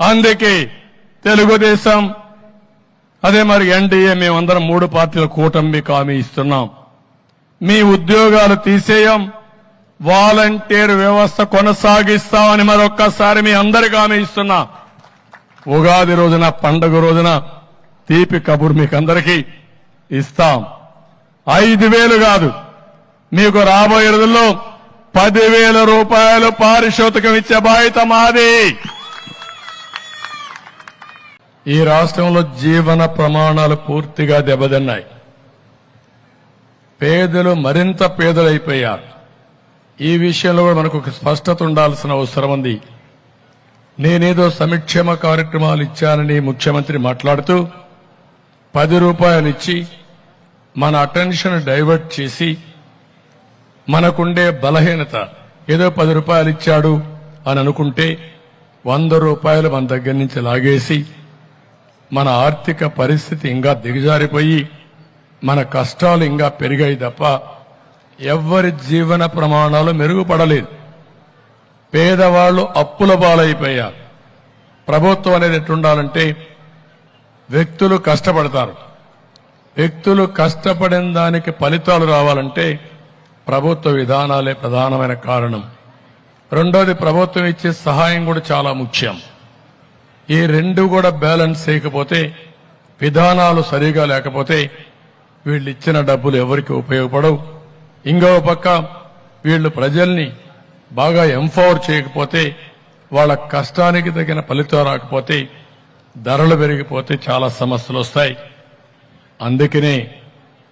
అందుకే తెలుగుదేశం. అదే మరి ఎన్డీఏ మేమందరం మూడు పార్టీల కూటమి హామీ ఇస్తున్నాం. మీ ఉద్యోగాలు తీసేయం. వాలంటీర్ వ్యవస్థ కొనసాగిస్తామని మరొక్కసారి మీ అందరికీ హామీ ఇస్తున్నా. ఉగాది రోజున పండుగ రోజున తీపి కబుర్ మీకు అందరికీ ఇస్తాం. ఐదు వేలు కాదు. మీకు రాబోయే రోజుల్లో పదివేల రూపాయలు పారితోషికం ఇచ్చే బాధ్యత మాది. ఈ రాష్ట్రంలో జీవన ప్రమాణాలు పూర్తిగా దెబ్బతిన్నాయి. పేదలు మరింత పేదలైపోయారు. ఈ విషయంలో కూడా మనకు ఒక స్పష్టత ఉండాల్సిన అవసరం ఉంది. నేనేదో సంక్షేమ కార్యక్రమాలు ఇచ్చానని ముఖ్యమంత్రి మాట్లాడుతూ పది రూపాయలు ఇచ్చి మన అటెన్షన్ డైవర్ట్ చేసి మనకుండే బలహీనత ఏదో పది రూపాయలు ఇచ్చాడు అని అనుకుంటే వంద రూపాయలు మన దగ్గర నుంచి లాగేసి మన ఆర్థిక పరిస్థితి ఇంకా దిగజారిపోయి మన కష్టాలు ఇంకా పెరిగాయి తప్ప ఎవ్వరి జీవన ప్రమాణాలు మెరుగుపడలేదు. పేదవాళ్ళు అప్పుల పాలైపోయారు. ప్రభుత్వం అనేది ఎట్లుండాలంటే వ్యక్తులు కష్టపడతారు. వ్యక్తులు కష్టపడిన దానికి ఫలితాలు రావాలంటే ప్రభుత్వ విధానాలే ప్రధానమైన కారణం. రెండోది ప్రభుత్వం ఇచ్చే సహాయం కూడా చాలా ముఖ్యం. ఈ రెండు కూడా బ్యాలెన్స్ చేయకపోతే విధానాలు సరిగా లేకపోతే వీళ్ళు ఇచ్చిన డబ్బులు ఎవరికి ఉపయోగపడవు. ఇంకో పక్క వీళ్ళు ప్రజల్ని బాగా ఎంపవర్ చేయకపోతే వాళ్ళ కష్టానికి తగిన ఫలితం రాకపోతే ధరలు పెరిగిపోతే చాలా సమస్యలు వస్తాయి. అందుకనే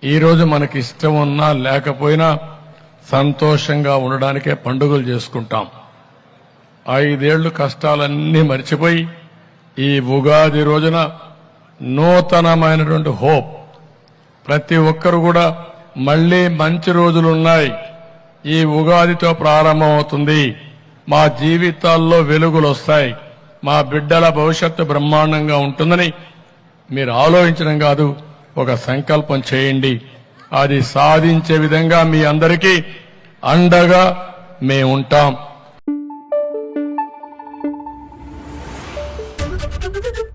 ఈరోజు మనకి ఇష్టం ఉన్నా లేకపోయినా సంతోషంగా ఉండడానికే పండుగలు చేసుకుంటాం. ఐదేళ్ళు కష్టాలన్నీ మర్చిపోయి ఈ ఉగాది రోజున నూతనమైనటువంటి హోప్. ప్రతి ఒక్కరు కూడా మళ్ళీ మంచి రోజులున్నాయి. ఈ ఉగాదితో ప్రారంభమవుతుంది. మా జీవితాల్లో వెలుగులు వస్తాయి మా బిడ్డల భవిష్యత్తు బ్రహ్మాండంగా ఉంటుందని మీరు ఆలోచించడం కాదు ఒక సంకల్పం చేయండి. అది సాధించే విధంగా మీ అందరికీ అండగా మేము ఉంటాం Thank you.